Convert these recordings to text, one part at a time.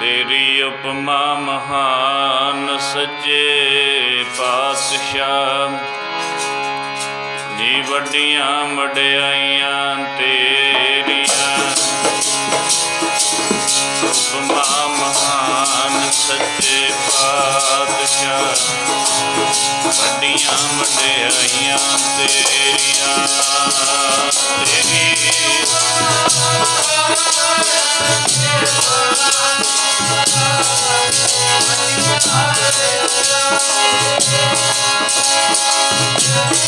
ਤੇਰੀ ਉਪਮਾ ਮਹਾਨ ਸੱਚੇ ਪਾਤਸ਼ਾਹ। ਜੀ ਵੱਡੀਆਂ ਵਡਿਆਈਆਂ ਤੇਰੀਆਂ। ਉਪਮਾ ਮਹਾਨ ਸੱਚੇ ਪਾਤਸ਼ਾਹ। ਵੱਡੀਆਂ ਵਡਿਆਈਆਂ ਤੇਰੀਆਂ। ਤੇਰੀ Yeah.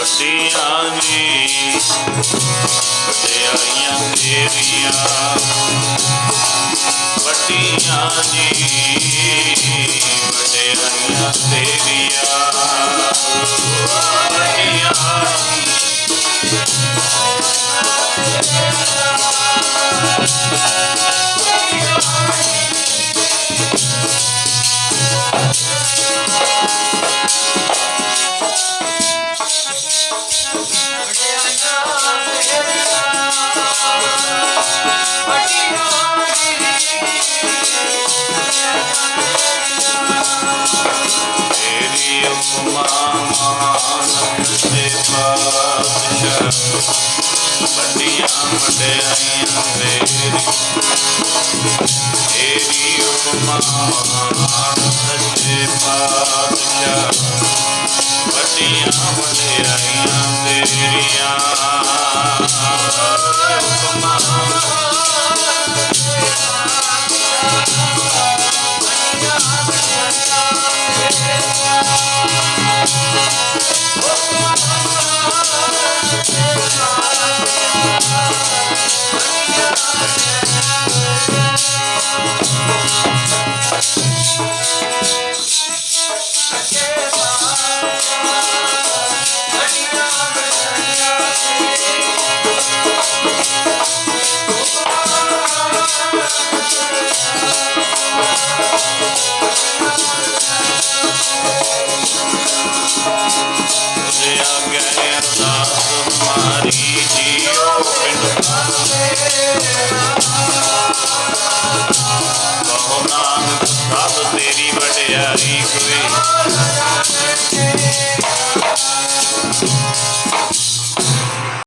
ਵੱਡੀਆਂ ਜੀ ਵਡਿਆਈਆਂ ਤੇਰੀਆਂ ਵੱਡੀਆਂ ਜੀ ਵਡਿਆਈਆਂ ਤੇਰੀਆਂ। ਤੇ ਪਾਤਸ਼ਾਹ ਵੱਡੀਆਂ ਵਡਿਆਈਆਂ ਤੇਰੀ ਤੇਰੀ ਉਪਮਾ ਮਹਾਨ ਸੱਚੇ ਪਾਤਸ਼ਾਹ ਵੱਡੀਆਂ ਵਡਿਆਈਆਂ ਤੇਰੀਆਂ ਉਪਮਾ Thank you. हमारी जीवन